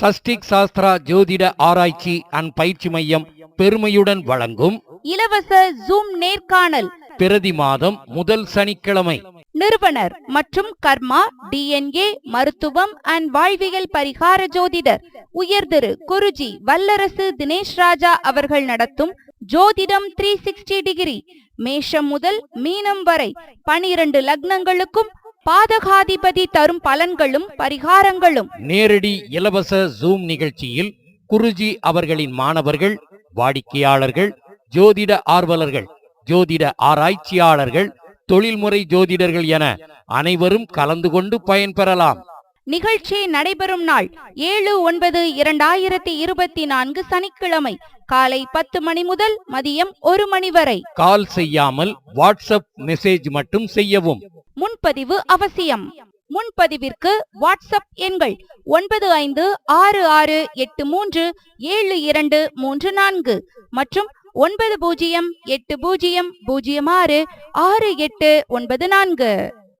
சஷ்டிக் சாஸ்திரா ஜோதிட ஆராய்ச்சி அண்ட் பயிற்சி மையம் பெருமையுடன் வழங்கும் இலவச ஜூம் நேர்காணல். பிரதி மாதம் முதல் சனிக்கிழமை. நிறுவனர் மற்றும் கர்மா டிஎன்ஏ மருத்துவம் அண்ட் வாழ்வியல் பரிகார ஜோதிடர். உயர்திரு குருஜி வல்லரசு தினேஷ் ராஜா அவர்கள் நடத்தும் ஜோதிடம் த்ரீ சிக்ஸ்டி டிகிரி மேஷம் முதல் மீனம் வரை பனிரெண்டு லக்னங்களுக்கும் பாதகாதிபதி தரும் பலன்களும் பரிகாரங்களும். நேரடி இலவச ஜூம் நிகழ்ச்சியில் குருஜி அவர்களின் மாணவர்கள் வாடிக்கையாளர்கள் ஜோதிட ஆர்வலர்கள் ஜோதிட ஆராய்ச்சியாளர்கள் தொழில்முறை ஜோதிடர்கள் என அனைவரும் கலந்து கொண்டு பயன்பெறலாம். நிகழ்ச்சி நடைபெறும் நாள் ஏழு ஒன்பது இரண்டாயிரத்தி இருபத்தி நான்கு சனிக்கிழமை காலை பத்து மணி முதல் மதியம் ஒரு மணி வரை. கால் செய்யாமல் வாட்ஸ்அப் மெசேஜ் மட்டும் செய்யவும். முன்பதிவு அவசியம். முன்பதிவிற்கு வாட்ஸ்அப் எண்கள் ஒன்பது ஐந்து ஆறு ஆறு எட்டு மூன்று ஏழு இரண்டு மூன்று நான்கு மற்றும் ஒன்பது பூஜ்ஜியம் எட்டு பூஜ்ஜியம் பூஜ்ஜியம் ஆறு ஆறு எட்டு ஒன்பது நான்கு.